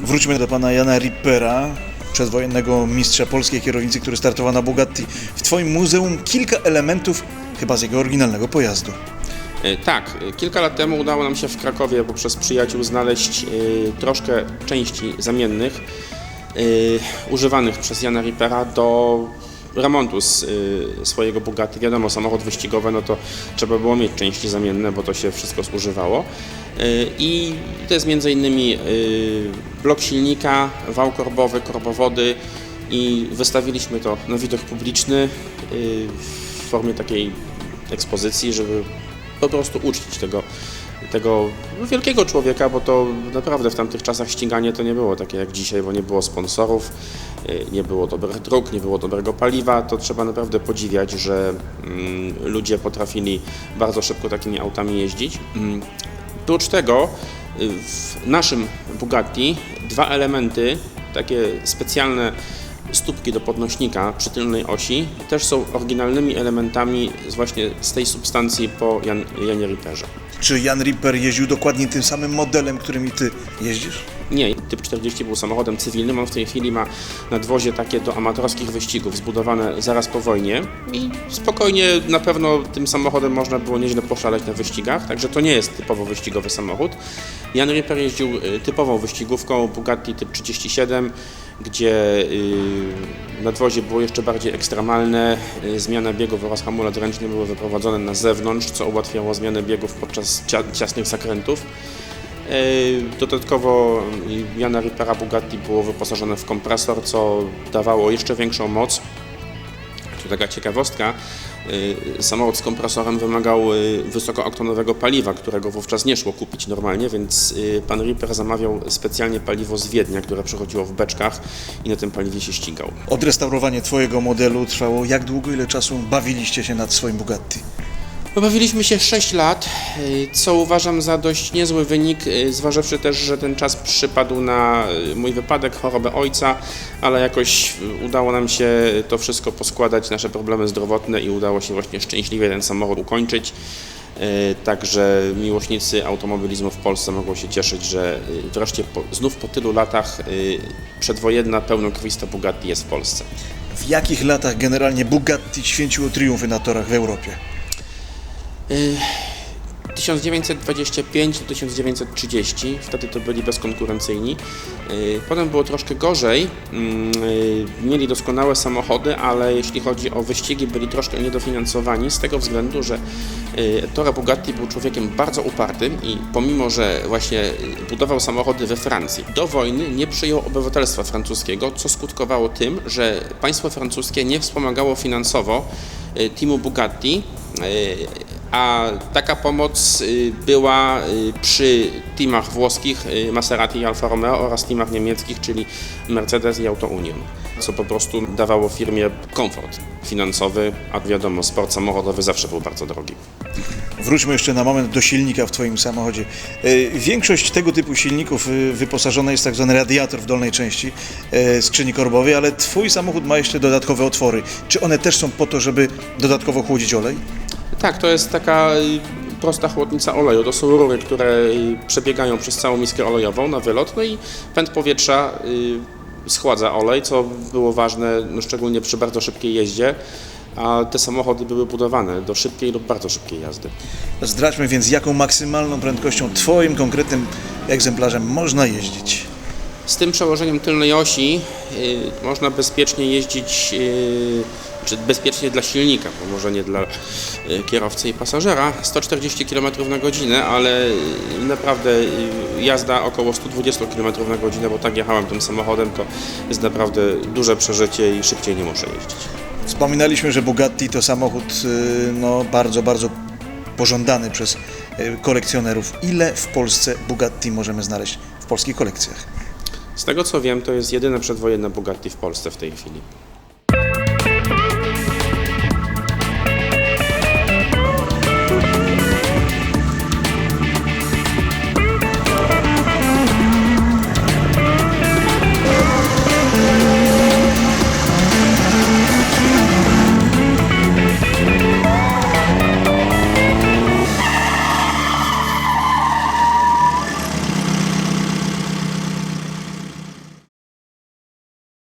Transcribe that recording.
Wróćmy do pana Jana Rippera, przedwojennego mistrza polskiej kierownicy, który startował na Bugatti. W twoim muzeum kilka elementów chyba z jego oryginalnego pojazdu. E, Tak, e, kilka lat temu udało nam się w Krakowie poprzez przyjaciół znaleźć e, troszkę części zamiennych używanych przez Jana Rippera do remontu z e, swojego Bugatti. Wiadomo, samochód wyścigowy, no to trzeba było mieć części zamienne, bo to się wszystko zużywało. E, I to jest między innymi e, blok silnika, wał korbowy, korbowody i wystawiliśmy to na widok publiczny w formie takiej ekspozycji, żeby po prostu uczcić tego, tego wielkiego człowieka, bo to naprawdę w tamtych czasach ściganie to nie było takie jak dzisiaj, bo nie było sponsorów, y, nie było dobrych dróg, nie było dobrego paliwa. To trzeba naprawdę podziwiać, że mm, ludzie potrafili bardzo szybko takimi autami jeździć. Mm, Prócz tego y, w naszym Bugatti dwa elementy, takie specjalne stópki do podnośnika przy tylnej osi też są oryginalnymi elementami właśnie z tej substancji po Jan, Janie Ripperze. Czy Jan Ripper jeździł dokładnie tym samym modelem, którym i ty jeździsz? Nie, typ 40 był samochodem cywilnym, on w tej chwili ma nadwozie takie do amatorskich wyścigów zbudowane zaraz po wojnie i spokojnie na pewno tym samochodem można było nieźle poszaleć na wyścigach, także to nie jest typowo wyścigowy samochód. Jan Ripper jeździł y, typową wyścigówką Bugatti typ 37, gdzie y, nadwozie było jeszcze bardziej ekstremalne, y, zmiana biegów oraz hamulec ręczny były wyprowadzone na zewnątrz, co ułatwiało zmianę biegów podczas cia- ciasnych zakrętów. E, Dodatkowo Jana Rippera Bugatti było wyposażone w kompresor, co dawało jeszcze większą moc. Tu taka ciekawostka, y, samochód z kompresorem wymagał y, wysokooktanowego paliwa, którego wówczas nie szło kupić normalnie, więc pan Ripper zamawiał specjalnie paliwo z Wiednia, które przychodziło w beczkach i na tym paliwie się ścigał. Odrestaurowanie twojego modelu trwało jak długo, ile czasu bawiliście się nad swoim Bugatti? No, Bawiliśmy się 6 lat, y, co uważam za dość niezły wynik, y, zważywszy też, że ten czas przypadł na y, mój wypadek, chorobę ojca, ale jakoś udało nam się to wszystko poskładać, nasze problemy zdrowotne i udało się właśnie szczęśliwie ten samochód ukończyć. Także miłośnicy automobilizmu w Polsce mogą się cieszyć, że wreszcie po, znów po tylu latach przedwojenna, pełnokrwista Bugatti jest w Polsce. W jakich latach generalnie Bugatti święciło triumfy na torach w Europie? 1925 do 1930, wtedy to byli bezkonkurencyjni. Yy, Potem było troszkę gorzej. Mm, yy, Mieli doskonałe samochody, ale jeśli chodzi o wyścigi, byli troszkę niedofinansowani z tego względu, że Ettore Bugatti był człowiekiem bardzo upartym i pomimo, że właśnie budował samochody we Francji, do wojny nie przyjął obywatelstwa francuskiego, co skutkowało tym, że państwo francuskie nie wspomagało finansowo teamu Bugatti. A taka pomoc y, była y, przy teamach włoskich y, Maserati i Alfa Romeo oraz teamach niemieckich, czyli Mercedes i Auto Union, co po prostu dawało firmie komfort finansowy, a wiadomo, sport samochodowy zawsze był bardzo drogi. Wróćmy jeszcze na moment do silnika w Twoim samochodzie. E, Większość tego typu silników wyposażona jest w tak zwany radiator w dolnej części e, skrzyni korbowej, ale Twój samochód ma jeszcze dodatkowe otwory. Czy one też są po to, żeby dodatkowo chłodzić olej? Tak, to jest taka prosta chłodnica oleju. To są rury, które przebiegają przez całą miskę olejową na wylot, no i pęd powietrza y, schładza olej, co było ważne, no szczególnie przy bardzo szybkiej jeździe, a te samochody były budowane do szybkiej lub bardzo szybkiej jazdy. Zdradźmy więc, jaką maksymalną prędkością Twoim konkretnym egzemplarzem można jeździć. Z tym przełożeniem tylnej osi y, można bezpiecznie jeździć, y, czy bezpiecznie dla silnika, bo może nie dla y, kierowcy i pasażera, 140 km na godzinę, ale y, naprawdę y, jazda około 120 km na godzinę, bo tak jechałem tym samochodem, to jest naprawdę duże przeżycie i szybciej nie muszę jeździć. Wspominaliśmy, że Bugatti to samochód no, bardzo, bardzo pożądany przez kolekcjonerów. Ile w Polsce Bugatti możemy znaleźć w polskich kolekcjach? Z tego co wiem, to jest jedyne przedwojenne Bugatti w Polsce w tej chwili.